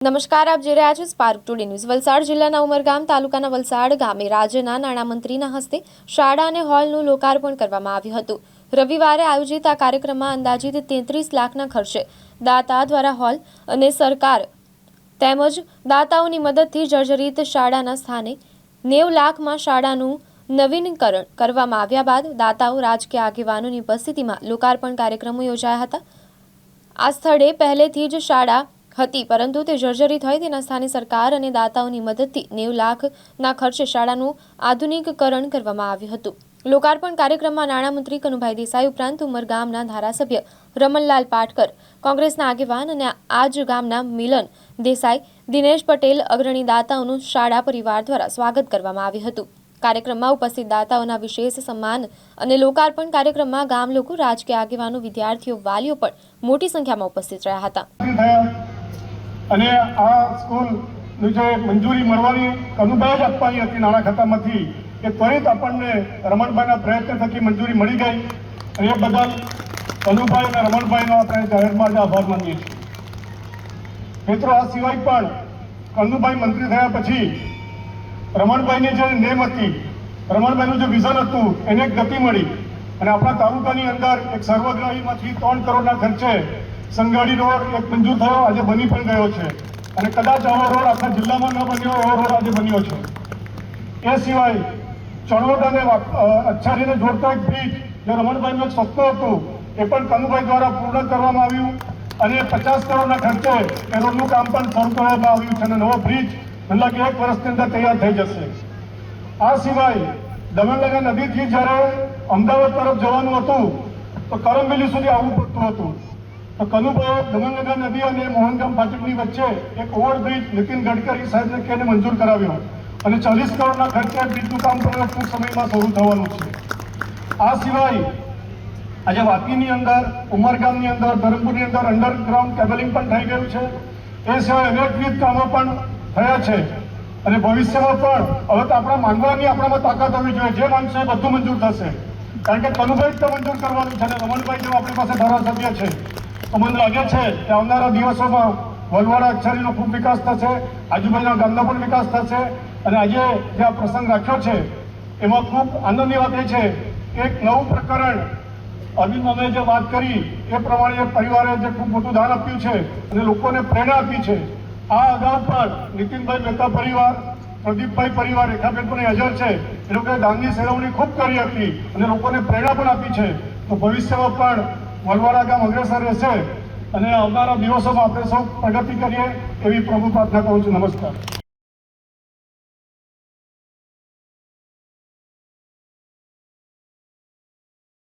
નમસ્કાર, આપ જોઈ રહ્યા છો સ્પાર્ક ટુડે ન્યૂઝ વલસાડ જિલ્લાના ઉમરગામ તાલુકાના વલસાડ ગામે રાજ્યના નાણામંત્રીના હસ્તે શાળા અને હોલનું લોકાર્પણ કરવામાં આવ્યું હતું. રવિવારે આયોજિત આ કાર્યક્રમમાં અંદાજિત તેત્રીસ લાખના ખર્ચે દાતા દ્વારા હોલ અને સરકાર તેમજ દાતાઓની મદદથી જર્જરિત શાળાના સ્થાને નેવ લાખમાં શાળાનું નવીનીકરણ કરવામાં આવ્યા બાદ દાતાઓ રાજકીય આગેવાનોની ઉપસ્થિતિમાં લોકાર્પણ કાર્યક્રમો યોજાયા હતા. આ સ્થળે પહેલેથી જ શાળા હતી, પરંતુ તે જર્જરી થઈ તેના સ્થાને સરકાર અને દાતાઓની મદદથી નેવ લાખના ખર્ચે શાળાનું આધુનિકકરણ કરવામાં આવ્યું હતું. લોકાર્પણ કાર્યક્રમમાં નાણામંત્રી કનુભાઈ દેસાઈ ઉપરાંત ઉમરગામના ધારાસભ્ય રમણલાલ પાટકર, કોંગ્રેસના આગેવાન અને આજ ગામના મિલન દેસાઈ, દિનેશ પટેલ, અગ્રણી દાતાઓનું શાળા પરિવાર દ્વારા સ્વાગત કરવામાં આવ્યું હતું. કાર્યક્રમમાં ઉપસ્થિત દાતાઓના વિશેષ સન્માન અને લોકાર્પણ કાર્યક્રમમાં ગામ લોકો રાજકીય આગેવાનો, વિદ્યાર્થીઓ, વાલીઓ પણ મોટી સંખ્યામાં ઉપસ્થિત રહ્યા હતા. અને આ સ્કૂલની જે મંજૂરી મળવાની કનુભાઈ જ આપવાની હતી નાણાં ખાતામાંથી એ ત્વરિત આપણને રમણભાઈના પ્રયત્ન થકી મંજૂરી મળી ગઈ. અને એ બદલ અનુભાઈ અને રમણભાઈનો આપણે જાહેરમાં જ આભાર માનીએ છીએ. મિત્રો, આ સિવાય પણ કનુભાઈ મંત્રી થયા પછી રમણભાઈની જે નેમ હતી, રમણભાઈનું જે વિઝન હતું, એને ગતિ મળી. અને આપણા તાલુકાની અંદર એક સર્વગ્રાહીમાંથી ત્રણ કરોડના ખર્ચે સંગાડી રોડ એક મંજૂર થયો, આજે બની પણ ગયો છે. અને કદાચ આવો રોડ આખા જિલ્લામાં ન બન્યો એવો રોડ આજે બન્યો છે. એ સિવાય ચણોદ અને અચ્છારીને જોડતો એક બ્રિજ, જે રમણભાઈનું એક સપનું હતો, એ પણ કનુભાઈ દ્વારા પૂર્ણ કરવામાં આવ્યું. અને પચાસ કરોડના ખર્ચે એ રોડનું કામ પણ શરૂ કરવામાં આવ્યું છે. અને નવો બ્રિજ મને લાગે એક વર્ષની અંદર તૈયાર થઈ જશે. આ સિવાય દમણગંગા નદીથી જ્યારે અમદાવાદ તરફ જવાનું હતું, તો કરમબેલી સુધી આવવું પડતું હતું. તો કનુભાઈ દમણનગર નદી અને મોહનગામ ફાટકની વચ્ચે એક ઓવરબ્રિજ નીતિન ગડકરી સાહેબને કહીને મંજૂર કરાવ્યો અને ચાલીસ કરોડના ખર્ચે બ્રિજનું કામ પણ ટૂંક સમયમાં શરૂ થવાનું છે. આ સિવાય આજે વાપીની અંદર, ઉમરગામની અંદર, ધરમપુરની અંદર અંડરગ્રાઉન્ડ કેબલિંગ પણ થઈ ગયું છે. એ સિવાય અનેકવિધ કામો પણ થયા છે. અને ભવિષ્યમાં પણ હવે તો આપણા માંગવાની આપણામાં તાકાત હોવી જોઈએ. જે માંગશે બધું મંજૂર થશે. કારણ કે કનુભાઈ જ મંજૂર કરવાનું છે અને રમણભાઈ જેવા આપણી પાસે ધારાસભ્ય છે. તો મને લાગે છે કે આવનારા દિવસોમાં વલવાડા અક્ષરીનો ખૂબ વિકાસ થશે, આજુબાજુના ગામનો પણ વિકાસ થશે અને આજે જે આ પ્રસંગ રાખ્યો છે, એમાં ખૂબ આનંદની વાત એ છે કે એક નવું પ્રકરણ અરવિંદ અમે જે વાત કરી, એ પ્રમાણે પરિવારે જે ખૂબ મોટું દાન આપ્યું છે અને લોકોને પ્રેરણા આપી છે. આ અગાઉ પણ નીતિનભાઈ મહેતા પરિવાર, પ્રદીપભાઈ પરિવાર, રેખાબેન પણ હાજર છે. એ લોકોએ દાનની સેવાઓની ખૂબ કરી હતી અને લોકોને પ્રેરણા પણ આપી છે. તો ભવિષ્યમાં પણ વલવાડા ગામ અગ્રેસર રહેશે અને આવનારા દિવસોમાં આપણે સૌ પ્રગતિ કરીએ એવી પ્રભુ પ્રાર્થના કરું છું. નમસ્કાર.